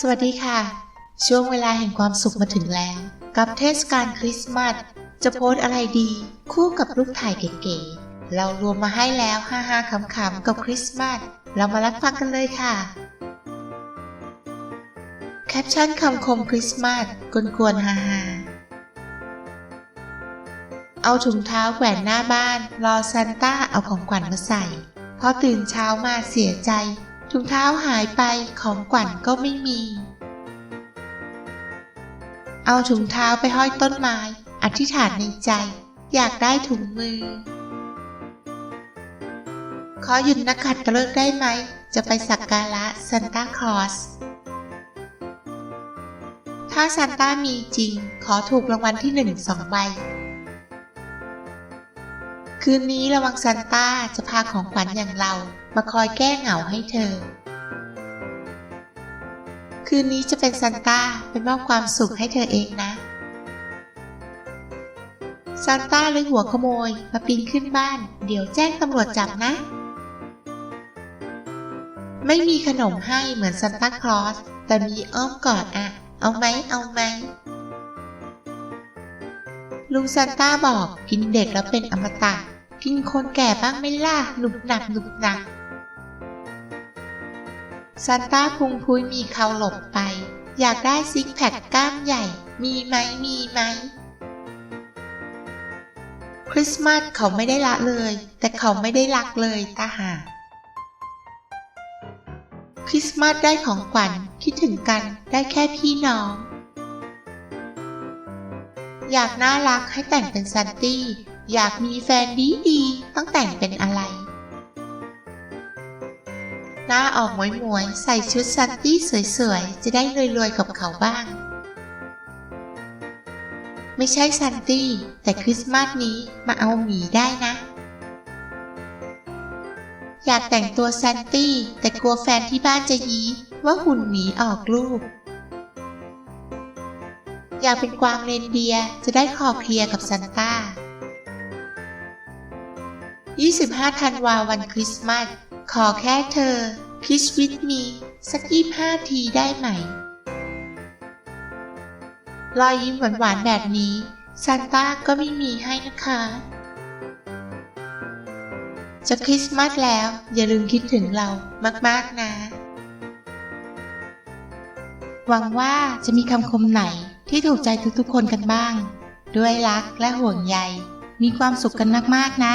สวัสดีค่ะ ช่วงเวลาแห่งความสุขมาถึงแล้ว กับเทศกาลคริสต์มาสจะโพสอะไรดี คู่กับรูปถ่ายเก๋ๆเรารวมมาให้แล้วฮ่าๆขำๆกับคริสต์มาสเรามารับฟังกันเลยค่ะ แคปชั่นคำคมคริสต์มาสกวนๆฮ่าๆเอาถุงเท้าแขวนหน้าบ้าน รอซานต้าเอาของขวัญมาใส่พอตื่นเช้ามาเสียใจ ถุงเท้าหายไปของขวัญก็ไม่มี เอาถุงเท้าไปห้อยต้นไม้ อธิษฐานในใจ อยากได้ถุงมือ ขอหยุดนักขัดตะเลิกได้ไหม จะไปสักการะซานตาคลอสถ้าซานต้ามีจริง ขอถูกรางวัลที่หนึ่งสองใบ คืนนี้ระวังซานต้าจะพาของขวัญอย่างเรามาคอยแก้เหงาให้เธอ คืนนี้จะเป็นซานต้าเป็นมอบความสุขให้เธอเองนะซานต้าหรือหัวขโมยมาปีนขึ้นบ้าน เดี๋ยวแจ้งตำรวจจับนะ ไม่มีขนมให้เหมือนซานต้าคลอส แต่มีอ้อมกอดอะเอาไหมเอาไหมลุงซานต้าบอกกินเด็กแล้วเป็นอมตะ กินคนแก่บ้างไม่ล่ะหนุบหนับหนุบหนับซานต้าพุงพุยมีเขาหลบไป อยากได้ซิกแพคกล้ามใหญ่ มีไหมมีไหม คริสต์มาสเขาไม่ได้ละเลย แต่เขาไม่ได้รักเลยตาหาคริสต์มาสได้ของขวัญคิดถึงกันได้แค่พี่น้อง อยากน่ารักให้แต่งเป็นซันตี้ อยากมีแฟนดีดีต้องแต่งเป็นอะไร หน้าออกหมวยหมวยๆ ใส่ชุดซันตี้สวยๆ จะได้รวยๆกับเขาบ้าง ไม่ใช่ซันตี้ แต่คริสต์มาสนี้มาเอาหมีได้นะ อยากแต่งตัวซันตี้ แต่กลัวแฟนที่บ้านจะยี้ว่าหุ่นหมีออกลูกอยากเป็นกวางเรนเดียจะได้คอเคลียร์กับซันต้า 25 ธันวาวันคริสต์มาส ขอแค่เธอ Kiss with me สัก25ทีได้ไหม รอยยิ้มหวานๆแบบนี้ซานต้าก็ไม่มีให้นะคะ จะคริสต์มาสแล้ว อย่าลืมคิดถึงเรามากๆนะ หวังว่าจะมีคำคมไหนที่ถูกใจทุกๆคนกันบ้าง ด้วยรักและห่วงใย มีความสุขกันมากๆนะ